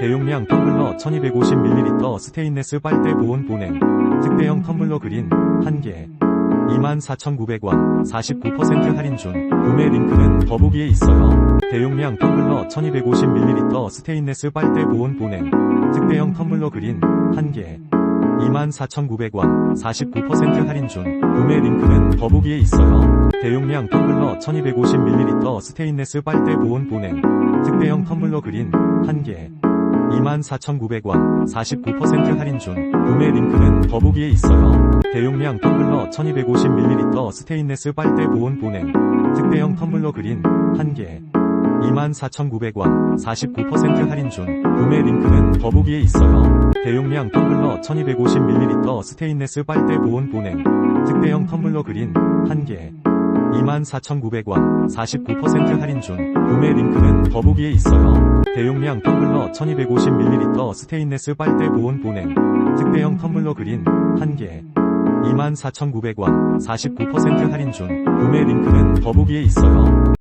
대용량 텀블러 1250ml 스테인레스 빨대 보온 보냉. 특대형 텀블러 그린 1개. 24,900원 49% 할인 중 구매 링크는 더보기에 있어요. 대용량 텀블러 1250ml 스테인레스 빨대 보온 보냉. 특대형 텀블러 그린 1개. 24,900원 49% 할인 중 구매 링크는 더보기에 있어요. 대용량 텀블러 1250ml 스테인레스 빨대 보온 보냉. 특대형 텀블러 그린 1개 24,900원 49% 할인 중 구매 링크는 더보기에 있어요. 대용량 텀블러 1250ml 스테인레스 빨대 보온 보냉 특대형 텀블러 그린 1개 24,900원 49% 할인 중 구매 링크는 더보기에 있어요. 대용량 텀블러 1250ml 스테인레스 빨대 보온 보냉 특대형 텀블러 그린 1개 24,900원 49% 할인 중 구매 링크는 더보기에 있어요. 대용량 텀블러 1250ml 스테인레스 빨대 보온 보냉 특대형 텀블러 그린 1개 24,900원 49% 할인 중 구매 링크는 더보기에 있어요.